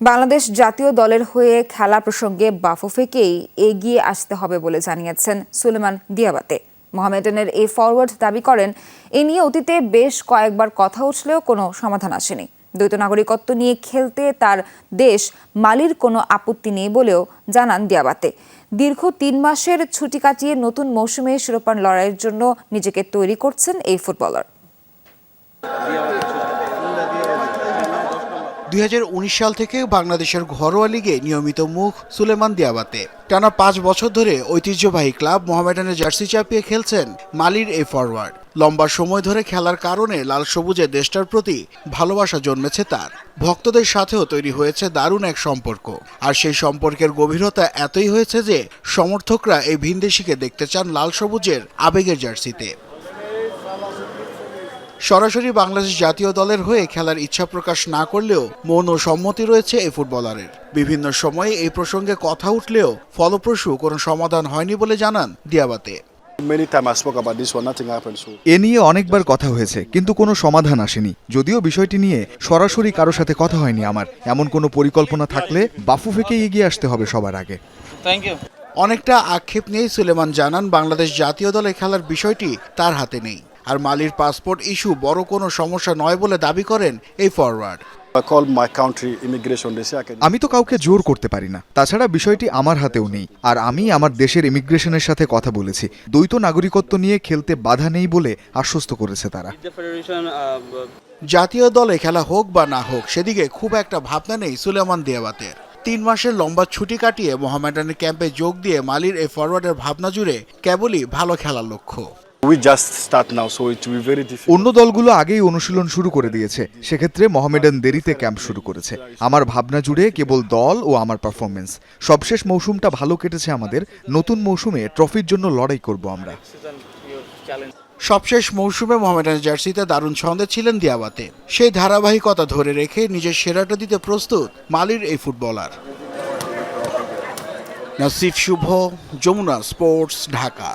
বাংলাদেশ জাতীয় দলের হয়ে খেলা প্রসঙ্গে বাফুফেকেই এগিয়ে আসতে হবে বলে জানিয়েছেন সুলেমান দিয়াবাতে। মোহামেডানের এই ফরওয়ার্ড দাবি করেন, এ নিয়ে অতীতে বেশ কয়েকবার কথা উঠলেও কোনো সমাধান আসেনি। দ্বৈত নাগরিকত্ব নিয়ে খেলতে তার দেশ মালির কোনো আপত্তি নেই বলেও জানান দিয়াবাতে। দীর্ঘ তিন মাসের ছুটি কাটিয়ে নতুন মৌসুমে শিরোপার লড়াইয়ের জন্য নিজেকে তৈরি করছেন এই ফুটবলার দুই হাজার উনিশ সাল থেকে বাংলাদেশের ঘরোয়া লিগে নিয়মিত মুখ সুলেমান দিয়াবাতে। টানা পাঁচ বছর ধরে ঐতিহ্যবাহী ক্লাব মোহামেডানের জার্সি চাপিয়ে খেলছেন মালির এই ফরওয়ার্ড। লম্বা সময় ধরে খেলার কারণে লাল সবুজে দেশটার প্রতি ভালোবাসা জন্মেছে তার। ভক্তদের সাথেও তৈরি হয়েছে দারুণ এক সম্পর্ক। আর সেই সম্পর্কের গভীরতা এতই হয়েছে যে সমর্থকরা এই ভিনদেশিকে দেখতে চান লাল সবুজের আবেগের জার্সিতে। সরাসরি বাংলাদেশ জাতীয় দলের হয়ে খেলার ইচ্ছা প্রকাশ না করলেও মন ও সম্মতি রয়েছে এই ফুটবলারের। বিভিন্ন সময়ে এই প্রসঙ্গে কথা উঠলেও ফলপ্রসূ কোনো সমাধান হয়নি বলে জানান দিয়াবাতে। এ নিয়ে অনেকবার কথা হয়েছে কিন্তু কোনো সমাধান আসেনি। যদিও বিষয়টি নিয়ে সরাসরি কারও সাথে কথা হয়নি আমার এমন কোনো পরিকল্পনা থাকলে বাফু বাফুফেকে এগিয়ে আসতে হবে সবার আগে। থ্যাংক ইউ অনেকটা আক্ষেপ নিয়েই সুলেমান জানান বাংলাদেশ জাতীয় দলে খেলার বিষয়টি তার হাতে নেই। আর মালির পাসপোর্ট ইস্যু বড় কোনো সমস্যা নয় বলে দাবি করেন এই forward. I called my country immigration. They say I can. আমি তো কাউকে জোর করতে পারি না। তাছাড়া বিষয়টি আমার হাতেও নেই। আর আমি আমার দেশের ইমিগ্রেশনের সাথে কথা বলেছি। দ্বৈত নাগরিকত্ব নিয়ে খেলতে বাধা নেই বলে আশ্বস্ত করেছে তারা। Federation uh, জাতীয় দলে খেলা হোক বা না হোক সেদিকে খুব একটা ভাবনা নেই সুলেমান দিয়াবাতের তিন মাসের লম্বা ছুটি কাটিয়ে মোহামেডানের ক্যাম্পে যোগ দিয়ে মালির এই ফরওয়ার্ডের ভাবনা জুড়ে কেবলই ভালো খেলার লক্ষ্য। We just start now, so it will be very difficult. অন্য দলগুলো আগেই অনুশীলন শুরু করে দিয়েছে। সেক্ষেত্রে মহমেডান দেরিতে ক্যাম্প শুরু করেছে। আমার ভাবনা জুড়ে কেবল দল ও আমার পারফরমেন্স সবশেষ মৌসুমটা ভালো কেটেছে আমাদের। নতুন মৌসুমে ট্রফির জন্য লড়াই করব আমরা. সবশেষ মৌসুমে মোহামেডানের জার্সিতে দারুণ ছন্দে ছিলেন দিয়াবাতে। সেই ধারাবাহিকতা ধরে রেখে নিজের সেরাটা দিতে প্রস্তুত মালির এই ফুটবলার। নাসিফ শুভ যমুনা স্পোর্টস ঢাকা।